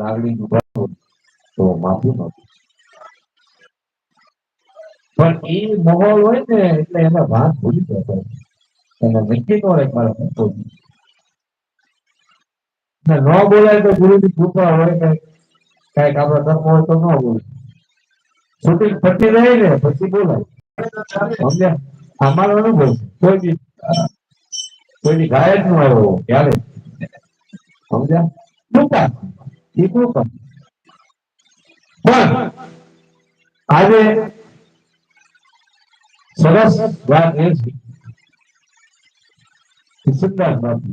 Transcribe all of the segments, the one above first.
લાગણી દુભાવો તો માફી માંગુ. પણ એ માહોલ હોય ને એટલે એમાં વાત ભૂલી જતો એને નક્કી નો રહે મારે મોટો ને બોલાય તો ગુરુની કૃપા હોય ને કંઈક આપણા ધર્મ હોય તો ન બોલે છૂટી પતી રહી ને પછી બોલાય. અમારો અનુભવ કોઈ બી કોઈની ગાયક નો આવ્યો ત્યારે. સમજ્યા? શીખવું પણ પણ આજે સરસ વાત એ છે કિશનદાસ બાપુ.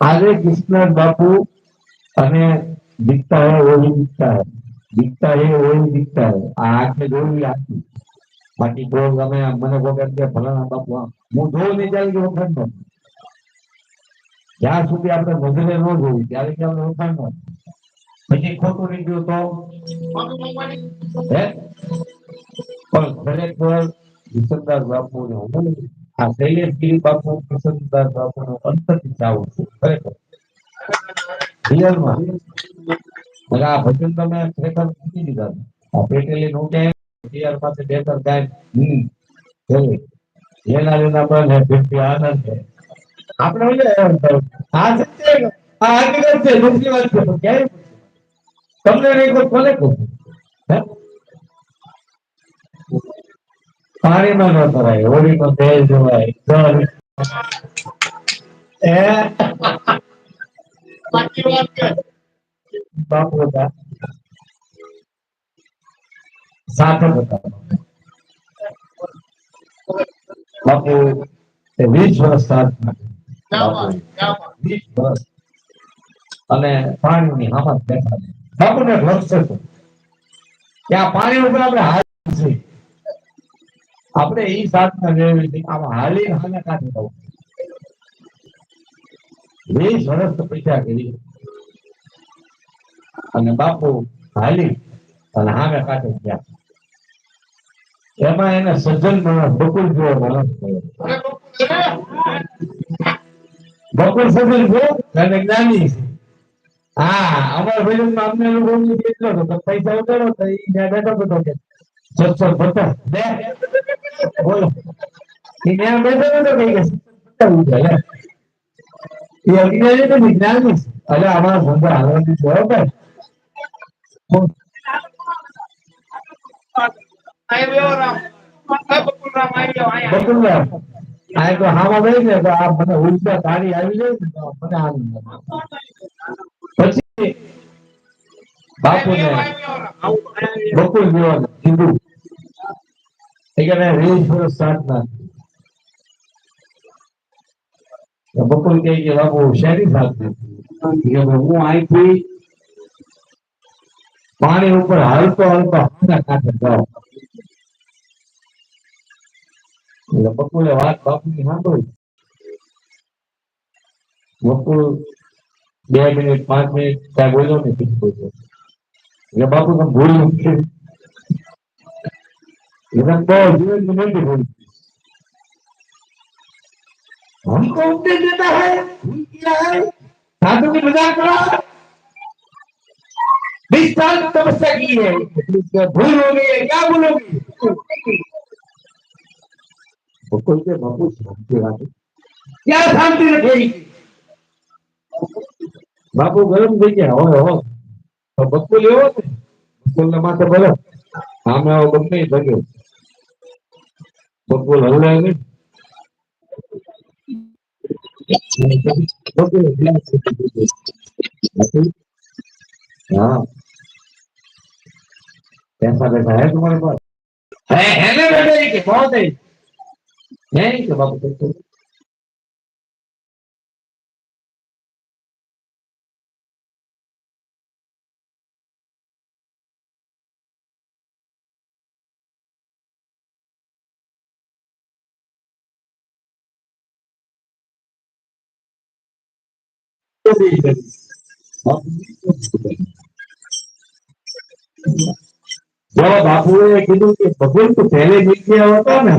આજે કિશનદાસ બાપુ અને દીકતા હે ઓળી દિખતા હે દિખતા હે ઓળી દિખતા હે આ આંખે જોવી આખી. બાકી કોઈ તમે મને વગર કે ભલાના બાપુ હું જોઉં નહીં જાય વખત જ્યાં સુધી આપણે નજરે ન જોયું ત્યારે કે આપણે વખાણ ન પછી ખોટું નીકળ્યું તો હે પણ ખરેખર કિશનદાસ બાપુ ને હું આ શૈલેષગીરી બાપુ કિશનદાસ બાપુ નો અંતરથી ચાવું છું ખરેખર રિયલમાં હવે આ ભજન તમે ખરેખર મૂકી દીધા આ પેટેલી નું કે પિયર પાસે બે ત્રણ ગાય હમ ચલે લેના લેના બન હે ફિર આનંદ હે આપણે ઓલે આ સત્ય આ હકીકત છે દુઃખની વાત છે પણ ક્યારે તમને નહીં કોઈ કોને કહું હે પાણીમાં ન તરાય હોળીમાં તેલ જોવાય જળ એ બાપુ હતા સાધક હતા બાપુ એ વીસ વર્ષ સાધના બાપુ વીસ વર્ષ અને પાણીની બેઠા બાપુને છે કે પાણી ઉપર આપણે હાલ આપણે એ સાધના લેવી છે. આમાં હાલી હાલે કાઢી દઉં વીસ વર્ષ તો પૈસા કરી. અને બાપુ હાલી અને હામે કાઢે ગયા. એમાં એને સજ્જન માણસ બકુલ જેવો માણસ થયો બકુલ છે અને જ્ઞાની છે. હા અમારા ભજનમાં અમને લોકો કેટલો હતો તો પૈસા ઉતારો તો એ ત્યાં બેઠો બેઠો કે સત્સંગ ભટ્ટા બે. બોલો. એ ત્યાં બેઠો બેઠો કઈ કે સત્સંગ ઉઠે એ અજ્ઞાની તો છે અરે અમારા ધંધા હાલવાની હો બકુલરામ આ તો હામાં બેસી ને તો આ મને ઊર્જા તારી આવી જાય ને તો મને આનંદ પછી બાપુને બકુલ જેવા કીધું એ કે મેં વીસ વર્ષ હું અહીંથી પાણી ઉપર હાલતો હાલતો એટલે બકુલે વાત બાપુની સાંભળી બકુલ બે મિનિટ પાંચ મિનિટ ત્યાં બોલ્યો ને પછી બોલ્યો એટલે બાપુ તમે ભૂલ્યું કે एकदम बो जीवन में नहीं भूल हमको उपदेश देता है भूल किया है साधु की मजाक करा बीस साल तपस्या की है भूल हो गई है क्या भूल होगी बकुल के बाबू शांति राखे क्या शांति रखेगी બાપુ ગરમ થઈ ગયા હોય હો તો બકુલ એવો ને બકુલ ના માથે ભલે સામે આવો ગમે એ ભગ્યો બકુલ હલ્લે નહીં બકુલ glass મૂકી દીધો. हाँ पैसा बैठा है तुम्हारे पास है है ना बेटे कि बहुत है Thank बापू ने किन्तु के बबुल को पहले मिल गया होता ना?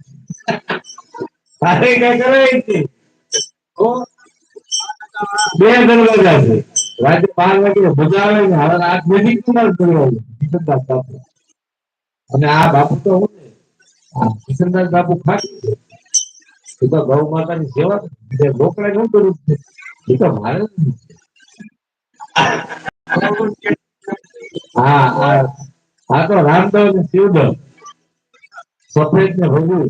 તારે કઈ કરે જ બે દરવાજા છે. રાતે બાર વાગે મજા ને હવે આઠ નજીકનું દરવાજો. અને આ બાપુ તો હું ને કિશનદાસ બાપુ ખાટી એ તો ગૌ માતાની સેવા લોકડા શું કરું છે? એ તો મારે હા આ તો રામદેવ ને શિવદેવ સફેદ ને ભગવું.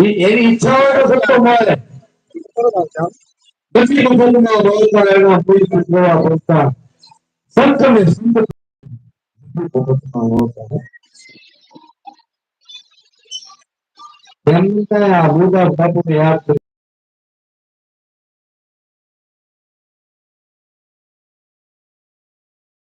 એની ઈચ્છા હોય તો સંતો મળે બધી વખતમાં બોલતા એના કોઈ સંતોવા બોલતા સંતને સંત બધી વખતમાં બોલતા એમને કાંઈ આ મુરદાસ બાપુને યાદ કરી